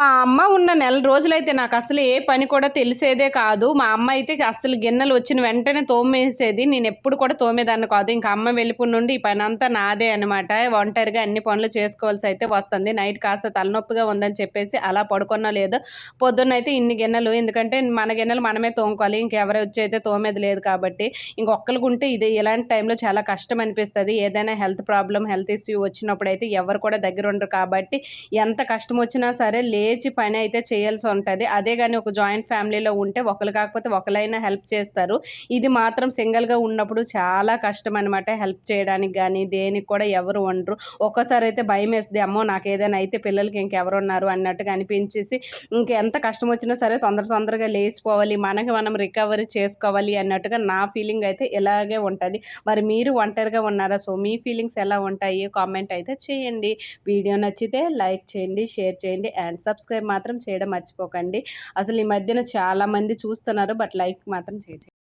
మా అమ్మ ఉన్న నెల రోజులైతే నాకు అసలు ఏ పని కూడా తెలిసేదే కాదు. మా అమ్మ అయితే అసలు గిన్నెలు వచ్చిన వెంటనే తోమేసేది. నేను ఎప్పుడు కూడా తోమేదాన్ని కాదు. ఇంకా అమ్మ వెళ్ళిపోయి నుండి ఈ పని అంతా నాదే అనమాట ఒంటరిగా అన్ని పనులు చేసుకోవాల్సి అయితే వస్తుంది. నైట్ కాస్త తలనొప్పిగా ఉందని చెప్పేసి అలా పడుకున్నా లేదు. పొద్దున్న అయితే ఇన్ని గిన్నెలు ఎందుకంటే మన గిన్నెలు మనమే తోముకోవాలి. ఇంకెవరు వచ్చి అయితే తోమేది లేదు కాబట్టి. ఇంకొకరికి ఉంటే ఇది ఇలాంటి టైంలో చాలా కష్టం అనిపిస్తుంది. ఏదైనా హెల్త్ ప్రాబ్లం హెల్త్ ఇష్యూ వచ్చినప్పుడు అయితే ఎవరు కూడా దగ్గర ఉండరు కాబట్టి ఎంత కష్టం వచ్చినా సరే లేచి పని అయితే చేయాల్సి ఉంటుంది. అదే కానీ ఒక జాయింట్ ఫ్యామిలీలో ఉంటే ఒకరు కాకపోతే ఒకరైనా హెల్ప్ చేస్తారు. ఇది మాత్రం సింగిల్గా ఉన్నప్పుడు చాలా కష్టం అనమాట హెల్ప్ చేయడానికి కానీ దేనికి కూడా ఎవరు ఉండరు. ఒక్కసారి అయితే భయం వేస్తుంది అమ్మో నాకు ఏదైనా అయితే పిల్లలకి ఇంకెవరు ఉన్నారు అన్నట్టుగా అనిపించేసి ఇంకెంత కష్టం వచ్చినా సరే తొందర తొందరగా లేచిపోవాలి మనకి మనం రికవరీ చేసుకోవాలి అన్నట్టుగా నా ఫీలింగ్ అయితే ఇలాగే ఉంటుంది. మరి మీరు ఒంటరిగా ఉన్నారా? సో మీ ఫీలింగ్స్ ఎలా ఉంటాయి? కామెంట్ అయితే చేయండి. వీడియో నచ్చితే లైక్ చేయండి షేర్ చేయండి అండ్ సబ్స్క్రైబ్ సబ్స్క్రైబ్ మాత్రం చేయడం మర్చిపోకండి. అసలు ఈ మధ్యన చాలామంది చూస్తున్నారు బట్ లైక్ మాత్రం చేయండి